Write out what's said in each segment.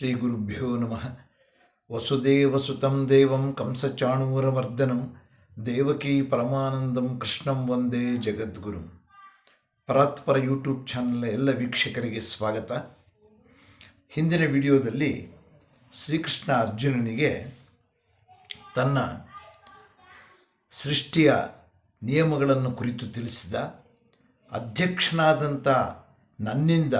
ಶ್ರೀ ಗುರುಭ್ಯೋ ನಮಃ ವಸುದೇವಸುತಂ ದೇವಂ ಕಂಸಚಾಣೂರಮರ್ದನಂ ದೇವಕೀ ಪರಮಾನಂದಂ ಕೃಷ್ಣಂ ವಂದೇ ಜಗದ್ಗುರು ಪರಾತ್ಪರ ಯೂಟ್ಯೂಬ್ ಚಾನಲ್ನ ಎಲ್ಲ ವೀಕ್ಷಕರಿಗೆ ಸ್ವಾಗತ. ಹಿಂದಿನ ವಿಡಿಯೋದಲ್ಲಿ ಶ್ರೀಕೃಷ್ಣ ಅರ್ಜುನನಿಗೆ ತನ್ನ ಸೃಷ್ಟಿಯ ನಿಯಮಗಳನ್ನು ಕುರಿತು ತಿಳಿಸಿದ. ಅಧ್ಯಕ್ಷನಾದಂಥ ನನ್ನಿಂದ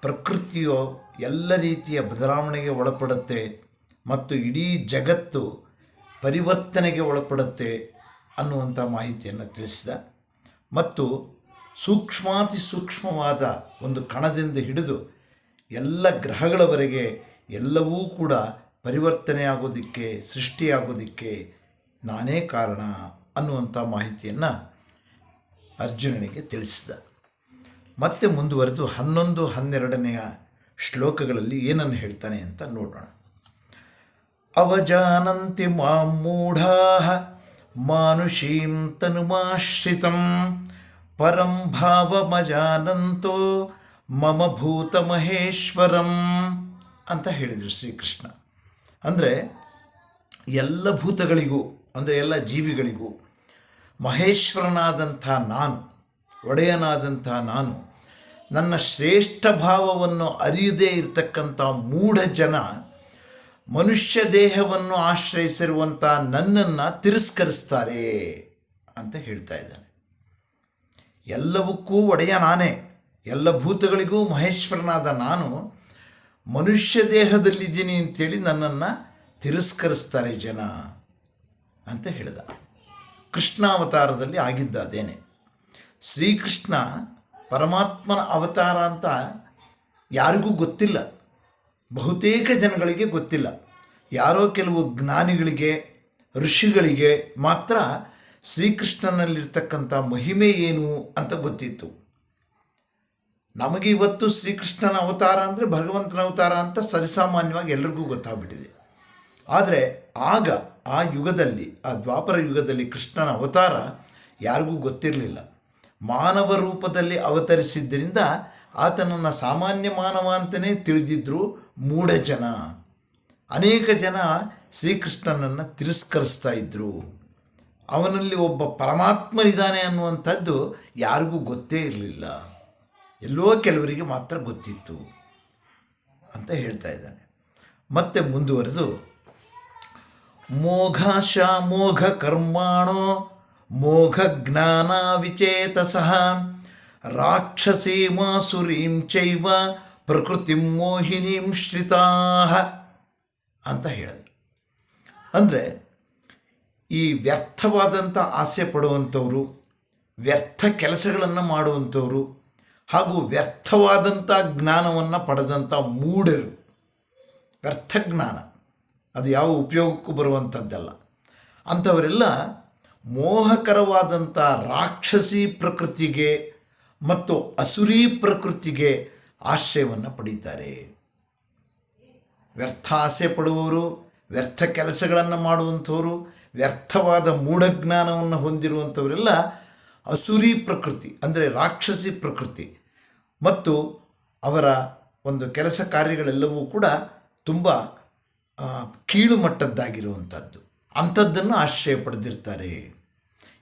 ಪ್ರಕೃತಿಯು ಎಲ್ಲ ರೀತಿಯ ಬದಲಾವಣೆಗೆ ಒಳಪಡುತ್ತೆ ಮತ್ತು ಇಡೀ ಜಗತ್ತು ಪರಿವರ್ತನೆಗೆ ಒಳಪಡುತ್ತೆ ಅನ್ನುವಂಥ ಮಾಹಿತಿಯನ್ನು ತಿಳಿಸಿದ. ಮತ್ತು ಸೂಕ್ಷ್ಮಾತಿ ಸೂಕ್ಷ್ಮವಾದ ಒಂದು ಕಣದಿಂದ ಹಿಡಿದು ಎಲ್ಲ ಗ್ರಹಗಳವರೆಗೆ ಎಲ್ಲವೂ ಕೂಡ ಪರಿವರ್ತನೆಯಾಗೋದಕ್ಕೆ, ಸೃಷ್ಟಿಯಾಗೋದಕ್ಕೆ ನಾನೇ ಕಾರಣ ಅನ್ನುವಂಥ ಮಾಹಿತಿಯನ್ನು ಅರ್ಜುನನಿಗೆ ತಿಳಿಸಿದ. ಮತ್ತೆ ಮುಂದುವರೆದು ಹನ್ನೊಂದು ಹನ್ನೆರಡನೆಯ ಶ್ಲೋಕಗಳಲ್ಲಿ ಏನನ್ನು ಹೇಳ್ತಾನೆ ಅಂತ ನೋಡೋಣ. ಅವಜಾನಂತಿ ಮಾಂ ಮೂಢಾ ಮಾನುಷೀಂ ತನುಮಾಶ್ರಿತಂ ಪರಂ ಭಾವಮಜಾನಂತೋ ಮಮ ಭೂತ ಮಹೇಶ್ವರಂ ಅಂತ ಹೇಳಿದರು ಶ್ರೀಕೃಷ್ಣ. ಅಂದರೆ ಎಲ್ಲ ಭೂತಗಳಿಗೂ, ಅಂದರೆ ಎಲ್ಲ ಜೀವಿಗಳಿಗೂ ಮಹೇಶ್ವರನಾದಂಥ ನಾನು, ಒಡೆಯನಾದಂಥ ನಾನು ನನ್ನ ಶ್ರೇಷ್ಠ ಭಾವವನ್ನು ಅರಿಯದೇ ಇರತಕ್ಕಂಥ ಮೂಢ ಜನ ಮನುಷ್ಯ ದೇಹವನ್ನು ಆಶ್ರಯಿಸಿರುವಂಥ ನನ್ನನ್ನು ತಿರಸ್ಕರಿಸ್ತಾರೆ ಅಂತ ಹೇಳ್ತಾ ಇದ್ದಾನೆ. ಎಲ್ಲವಕ್ಕೂ ಒಡೆಯ ನಾನೇ, ಎಲ್ಲ ಭೂತಗಳಿಗೂ ಮಹೇಶ್ವರನಾದ ನಾನು, ಮನುಷ್ಯ ದೇಹದಲ್ಲಿದ್ದೀನಿ ಅಂತೇಳಿ ನನ್ನನ್ನು ತಿರಸ್ಕರಿಸ್ತಾರೆ ಜನ ಅಂತ ಹೇಳಿದ. ಕೃಷ್ಣಾವತಾರದಲ್ಲಿ ಆಗಿದ್ದ ಅದೇನೆ. ಶ್ರೀಕೃಷ್ಣ ಪರಮಾತ್ಮನ ಅವತಾರ ಅಂತ ಯಾರಿಗೂ ಗೊತ್ತಿಲ್ಲ. ಬಹುತೇಕ ಜನಗಳಿಗೆ ಗೊತ್ತಿಲ್ಲ. ಯಾರೋ ಕೆಲವು ಜ್ಞಾನಿಗಳಿಗೆ, ಋಷಿಗಳಿಗೆ ಮಾತ್ರ ಶ್ರೀಕೃಷ್ಣನಲ್ಲಿರ್ತಕ್ಕಂಥ ಮಹಿಮೆ ಏನು ಅಂತ ಗೊತ್ತಿತ್ತು. ನಮಗೆ ಇವತ್ತು ಶ್ರೀಕೃಷ್ಣನ ಅವತಾರ ಅಂದರೆ ಭಗವಂತನ ಅವತಾರ ಅಂತ ಸರಿಸಾಮಾನ್ಯವಾಗಿ ಎಲ್ರಿಗೂ ಗೊತ್ತಾಗ್ಬಿಟ್ಟಿದೆ. ಆದರೆ ಆಗ ಆ ಯುಗದಲ್ಲಿ, ಆ ದ್ವಾಪರ ಯುಗದಲ್ಲಿ ಕೃಷ್ಣನ ಅವತಾರ ಯಾರಿಗೂ ಗೊತ್ತಿರಲಿಲ್ಲ. ಮಾನವ ರೂಪದಲ್ಲಿ ಅವತರಿಸಿದ್ದರಿಂದ ಆತನನ್ನು ಸಾಮಾನ್ಯ ಮಾನವ ಅಂತಲೇ ತಿಳಿದಿದ್ದರು ಮೂಢ ಜನ. ಅನೇಕ ಜನ ಶ್ರೀಕೃಷ್ಣನನ್ನು ತಿರಸ್ಕರಿಸ್ತಾ ಇದ್ದರು ಅವನಲ್ಲಿ ಒಬ್ಬ ಪರಮಾತ್ಮನಿದ್ದಾನೆ ಅನ್ನುವಂಥದ್ದು ಯಾರಿಗೂ ಗೊತ್ತೇ ಇರಲಿಲ್ಲ. ಎಲ್ಲೋ ಕೆಲವರಿಗೆ ಮಾತ್ರ ಗೊತ್ತಿತ್ತು ಅಂತ ಹೇಳ್ತಾ ಇದ್ದಾನೆ. ಮತ್ತೆ ಮುಂದುವರೆದು, ಮೋಘಾಶ ಮೋಘ ಕರ್ಮಾಣೋ ಮೋಘ ಜ್ಞಾನ ವಿಚೇತಸಃ ರಾಕ್ಷಸೀಮಾಸುರೀಂ ಚೈವ ಪ್ರಕೃತಿ ಮೋಹಿನೀಂ ಶ್ರಿತಾ ಅಂತ ಹೇಳಿದ್ರು. ಅಂದರೆ ಈ ವ್ಯರ್ಥವಾದಂಥ ಆಸೆ ಪಡುವಂಥವರು, ವ್ಯರ್ಥ ಕೆಲಸಗಳನ್ನು ಮಾಡುವಂಥವರು, ಹಾಗೂ ವ್ಯರ್ಥವಾದಂಥ ಜ್ಞಾನವನ್ನು ಪಡೆದಂಥ ಮೂಢರು. ವ್ಯರ್ಥ ಜ್ಞಾನ ಅದು ಯಾವ ಉಪಯೋಗಕ್ಕೂ ಬರುವಂಥದ್ದಲ್ಲ. ಅಂಥವರೆಲ್ಲ ಮೋಹಕರವಾದಂಥ ರಾಕ್ಷಸಿ ಪ್ರಕೃತಿಗೆ ಮತ್ತು ಅಸುರಿ ಪ್ರಕೃತಿಗೆ ಆಶ್ರಯವನ್ನು ಪಡೀತಾರೆ. ವ್ಯರ್ಥ ಆಸೆ ಪಡುವವರು, ವ್ಯರ್ಥ ಕೆಲಸಗಳನ್ನು ಮಾಡುವಂಥವರು, ವ್ಯರ್ಥವಾದ ಮೂಢಜ್ಞಾನವನ್ನು ಹೊಂದಿರುವಂಥವರೆಲ್ಲ ಅಸುರಿ ಪ್ರಕೃತಿ, ಅಂದರೆ ರಾಕ್ಷಸಿ ಪ್ರಕೃತಿ ಮತ್ತು ಅವರ ಒಂದು ಕೆಲಸ ಕಾರ್ಯಗಳೆಲ್ಲವೂ ಕೂಡ ತುಂಬ ಕೀಳು ಮಟ್ಟದ್ದಾಗಿರುವಂಥದ್ದು ಅಂಥದ್ದನ್ನು ಆಶ್ರಯ ಪಡೆದಿರ್ತಾರೆ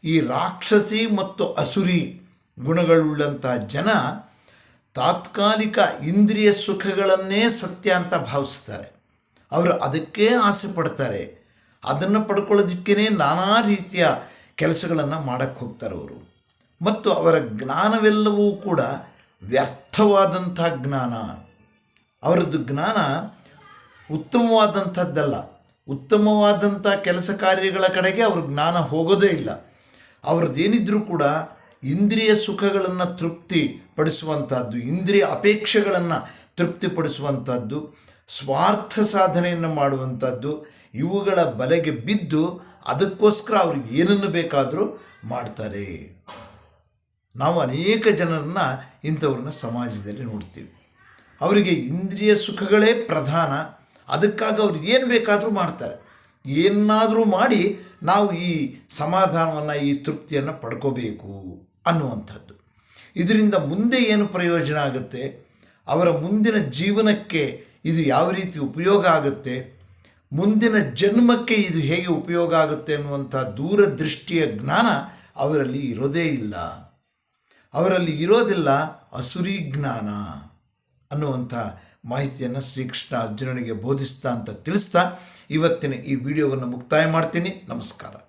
ಈ ರಾಕ್ಷಸಿ ಮತ್ತು ಅಸುರಿ ಗುಣಗಳುಳ್ಳಂಥ ಜನ ತಾತ್ಕಾಲಿಕ ಇಂದ್ರಿಯ ಸುಖಗಳನ್ನೇ ಸತ್ಯ ಅಂತ ಭಾವಿಸ್ತಾರೆ. ಅವರು ಅದಕ್ಕೆ ಆಸೆ ಪಡ್ತಾರೆ. ಅದನ್ನು ಪಡ್ಕೊಳ್ಳೋದಕ್ಕೇ ನಾನಾ ರೀತಿಯ ಕೆಲಸಗಳನ್ನು ಮಾಡಕ್ಕೆ ಹೋಗ್ತಾರೆ ಅವರು. ಮತ್ತು ಅವರ ಜ್ಞಾನವೆಲ್ಲವೂ ಕೂಡ ವ್ಯರ್ಥವಾದಂಥ ಜ್ಞಾನ. ಅವರದ್ದು ಜ್ಞಾನ ಉತ್ತಮವಾದಂಥದ್ದಲ್ಲ. ಉತ್ತಮವಾದಂಥ ಕೆಲಸ ಕಾರ್ಯಗಳ ಕಡೆಗೆ ಅವ್ರ ಜ್ಞಾನ ಹೋಗೋದೇ ಇಲ್ಲ. ಅವ್ರದ್ದೇನಿದ್ರೂ ಕೂಡ ಇಂದ್ರಿಯ ಸುಖಗಳನ್ನು ತೃಪ್ತಿ ಪಡಿಸುವಂಥದ್ದು ಇಂದ್ರಿಯ ಅಪೇಕ್ಷೆಗಳನ್ನು ತೃಪ್ತಿಪಡಿಸುವಂಥದ್ದು ಸ್ವಾರ್ಥ ಸಾಧನೆಯನ್ನು ಮಾಡುವಂಥದ್ದು ಇವುಗಳ ಬಲೆಗೆ ಬಿದ್ದು ಅದಕ್ಕೋಸ್ಕರ ಅವ್ರಿಗೆ ಏನನ್ನು ಬೇಕಾದರೂ ಮಾಡ್ತಾರೆ. ನಾವು ಅನೇಕ ಜನರನ್ನ ಇಂಥವ್ರನ್ನ ಸಮಾಜದಲ್ಲಿ ನೋಡ್ತೀವಿ. ಅವರಿಗೆ ಇಂದ್ರಿಯ ಸುಖಗಳೇ ಪ್ರಧಾನ. ಅದಕ್ಕಾಗಿ ಅವ್ರು ಏನು ಬೇಕಾದರೂ ಮಾಡ್ತಾರೆ. ಏನಾದರೂ ಮಾಡಿ ನಾವು ಈ ಸಮಾಧಾನವನ್ನು, ಈ ತೃಪ್ತಿಯನ್ನು ಪಡ್ಕೋಬೇಕು ಅನ್ನುವಂಥದ್ದು. ಇದರಿಂದ ಮುಂದೆ ಏನು ಪ್ರಯೋಜನ ಆಗುತ್ತೆ? ಅವರ ಮುಂದಿನ ಜೀವನಕ್ಕೆ ಇದು ಯಾವ ರೀತಿ ಉಪಯೋಗ ಆಗುತ್ತೆ? ಮುಂದಿನ ಜನ್ಮಕ್ಕೆ ಇದು ಹೇಗೆ ಉಪಯೋಗ ಆಗುತ್ತೆ ಅನ್ನುವಂಥ ದೂರದೃಷ್ಟಿಯ ಜ್ಞಾನ ಅವರಲ್ಲಿ ಇರೋದೇ ಇಲ್ಲ. ಅವರಲ್ಲಿ ಇರೋದಿಲ್ಲ ಅಸುರಿ ಜ್ಞಾನ ಅನ್ನುವಂಥ ಮಾಹಿತಿಯನ್ನು ಶ್ರೀಕೃಷ್ಣ ಅರ್ಜುನನಿಗೆ ಬೋಧಿಸ್ತಾ ಅಂತ ತಿಳಿಸ್ತಾ ಇವತ್ತಿನ ಈ ವಿಡಿಯೋವನ್ನು ಮುಕ್ತಾಯ ಮಾಡ್ತೀನಿ. ನಮಸ್ಕಾರ.